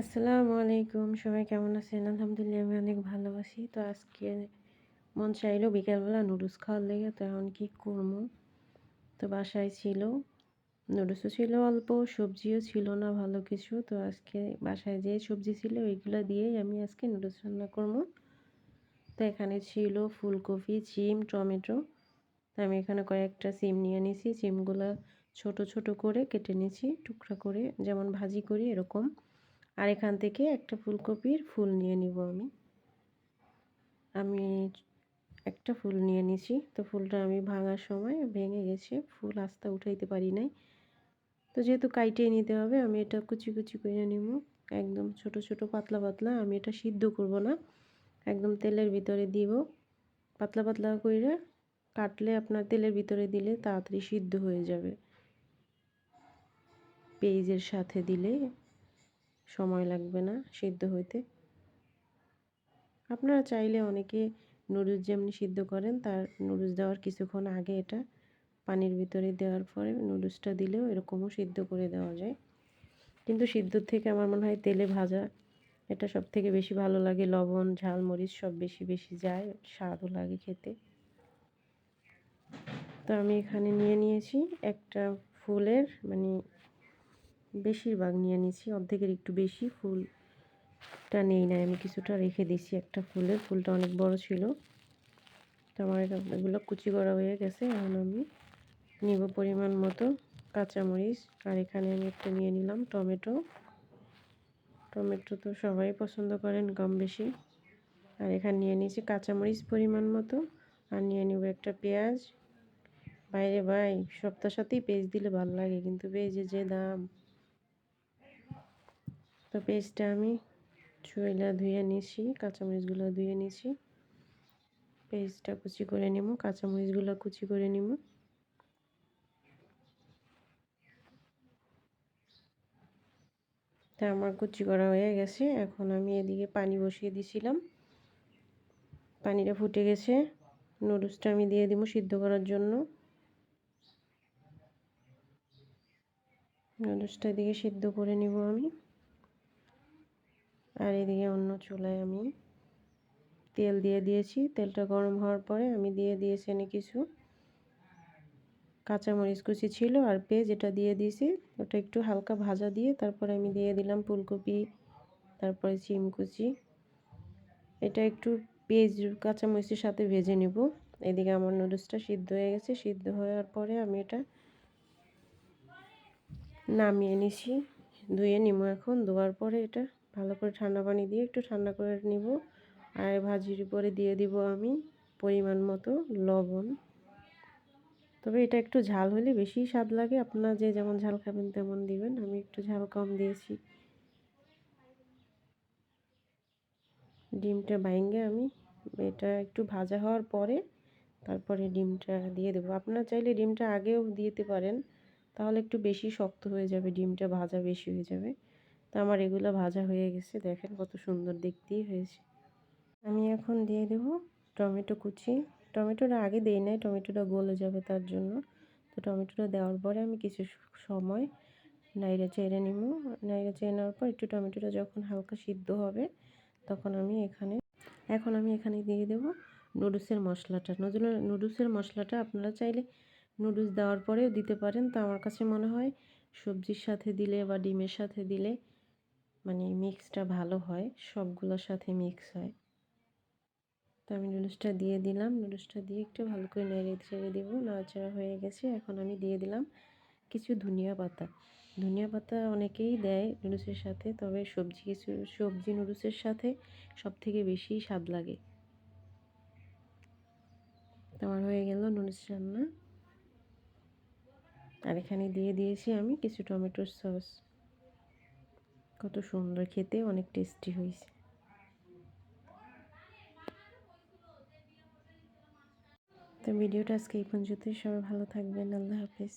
আসসালামু আলাইকুম। সবাই কেমন আছেন? আলহামদুলিল্লাহ, আমি অনেক ভালোবাসি তো আজকে মন চাইলো বিকালবেলা নুডলস খাওয়ার লেগে, তো এখন কী করব? তো বাসায় ছিল। নুডলসও ছিল অল্প, সবজিও ছিল না ভালো কিছু। তো আজকে বাসায় যে সবজি ছিল, ওইগুলো দিয়েই আমি আজকে নুডলস রান্না করব। তো এখানে ছিল ফুলকপি, চিম, টমেটো। তো আমি এখানে কয়েকটা সিম নিয়ে নিয়েছি সিমগুলো ছোট ছোট করে কেটে নিয়েছি টুকরা করে। যেমন ভাজি করি, এরকম। আর এখান থেকে একটা ফুলকপির ফুল নিয়ে নিব আমি। আমি একটা ফুল নিয়ে নিছি। তো ফুলটা আমি ভাঙার সময় ভেঙে গেছে, ফুল আস্তে উঠাইতে পারি নাই। তো যেহেতু কাইটে নিতে হবে, আমি এটা কুচি কুচি করে নিব। একদম ছোট ছোট পাতলা পাতলা, আমি এটা সিদ্ধ করব না। একদম তেলের ভিতরে দিব। পাতলা পাতলা করে কাটলে আপনার তেলের ভিতরে দিলে তাড়াতাড়ি সিদ্ধ হয়ে যাবে। পেঁয়াজের সাথে দিলে সময় লাগবে না সিদ্ধ হইতে। আপনারা চাইলে অনেকে নুডলস যেমনি সিদ্ধ করেন, তার নুডলস দেওয়ার কিছুক্ষণ আগে এটা পানির ভিতরে দেওয়ার পরে নুডলসটা দিলেও এরকমও সিদ্ধ করে দেওয়া যায়। কিন্তু সিদ্ধর থেকে আমার মনে হয় তেলে ভাজা এটা সব থেকে বেশি ভালো লাগে। লবণ, ঝাল, মরিচ সব বেশি বেশি যায়, স্বাদও লাগে খেতে। তো আমি এখানে নিয়ে নিয়েছি একটা ফুলের মানে বেশিরভাগ নিয়ে নিয়েছি, অর্ধেকের একটু বেশি। ফুলটা নেই না আমি কিছুটা রেখে দিয়েছি একটা ফুলের ফুলটা অনেক বড় ছিল। তো আমার এগুলো কুচি করা হয়ে গেছে। এখন আমি নিব পরিমাণ মতো কাঁচামরিচ। আর এখানে আমি একটা নিয়ে নিলাম টমেটো। টমেটো তো সবাই পছন্দ করেন কম বেশি আর এখানে নিয়ে নিয়েছি কাঁচামরিচ পরিমাণ মতো। আর নিয়ে নিব একটা পেঁয়াজ। বাইরে ভাই সপ্তাহ সাথেই পেঁয়াজ দিলে ভালো লাগে, কিন্তু পেঁয়াজের যে দাম। তো পেস্টটা আমি চুইলা ধুয়ে নিছি, কাঁচামরিচগুলো ধুয়ে নিছি। পেস্টটা কুচি করে নিব, কাঁচামরিচগুলো কুচি করে নিব। তা আমার কুচি করা হয়ে গেছে, এখন আমি এদিকে পানি বসিয়ে দিছিলাম। পানিটা ফুটে গেছে, নুডলসটা আমি দিয়ে দিব সিদ্ধ করার জন্য। নুডলসটা দিকে সিদ্ধ করে নিব আমি। আর এদিকে অন্য চুলায় আমি তেল দিয়ে দিয়েছি। তেলটা গরম হওয়ার পরে আমি দিয়ে দিয়েছি এনে কিছু কাঁচামরিচ কুচি ছিল আর পেঁয়াজ এটা দিয়ে দিয়েছি, ওটা একটু হালকা ভাজা দিয়ে তারপরে আমি দিয়ে দিলাম ফুলকপি, তারপরে চিম কুচি। এটা একটু পেঁয়াজ, কাঁচামরিচের সাথে ভেজে নেব। এদিকে আমার নুডলসটা সিদ্ধ হয়ে গেছে। সিদ্ধ হওয়ার পরে আমি এটা নামিয়ে নিছি। ধুয়ে নিব এখন। ধোয়ার পরে এটা ভালো করে ঠান্ডা পানি দিয়ে একটু ঠান্ডা করে নিব। আর ভাজির উপরে দিয়ে দিব আমি পরিমাণ মতো লবণ। তবে এটা একটু ঝাল হলে বেশি স্বাদ লাগে। আপনারা যে যেমন ঝাল খাবেন তেমন দিবেন। আমি একটু ঝাল কম দিয়েছি। ডিমটা বাইঙ্গে আমি এটা একটু ভাজা হওয়ার পরে তারপরে ডিমটা দিয়ে দেবো। আপনারা চাইলে ডিমটা আগেও দিতে পারেন। তাহলে একটু বেশি শক্ত হয়ে যাবে, ডিমটা ভাজা বেশি হয়ে যাবে। তো আমার এগুলো ভাজা হয়ে গেছে, দেখেন কত সুন্দর দেখতেই হয়েছে। আমি এখন দিয়ে দেব টমেটো কুচি। টমেটোটা আগে দিই নাই, টমেটোটা গলে যাবে তার জন্য। তো টমেটোটা দেওয়ার পরে আমি কিছু সময় নাইড়ে চেড়ে নিব। নাইড়ে চেড়ে নেওয়ার পর একটু টমেটোটা যখন হালকা সিদ্ধ হবে, তখন আমি এখানে, এখন আমি এখানে দিয়ে দেব নুডলসের মশলাটা। নুডলসের মশলাটা আপনারা চাইলে নুডলস দেওয়ার পরেও দিতে পারেন। তো আমার কাছে মনে হয় সবজির সাথে দিলে বা ডিমের সাথে দিলে মানে মিক্সটা ভালো হয়, সবগুলোর সাথে মিক্স হয়। তো আমি নুডলসটা দিয়ে দিলাম। নুডলসটা দিয়ে একটু ভালো করে নেড়ে ছেড়ে দেবো। নাড়াচাড়া হয়ে গেছে। এখন আমি দিয়ে দিলাম কিছু ধনিয়া পাতা। ধনিয়া পাতা অনেকেই দেয় নুডলসের সাথে, তবে সবজি কিছু, সবজি নুডলসের সাথে সব থেকে বেশি স্বাদ লাগে। আমার হয়ে গেল নুডলস রান্না। আর এখানে দিয়ে দিয়েছি আমি কিছু টমেটোর সস। কত সুন্দর খেতে, অনেক টেস্টি হয়েছে। তো ভিডিওটা আজকে এই পর্যন্তই। সবাই ভালো থাকবেন। আল্লাহ হাফিজ।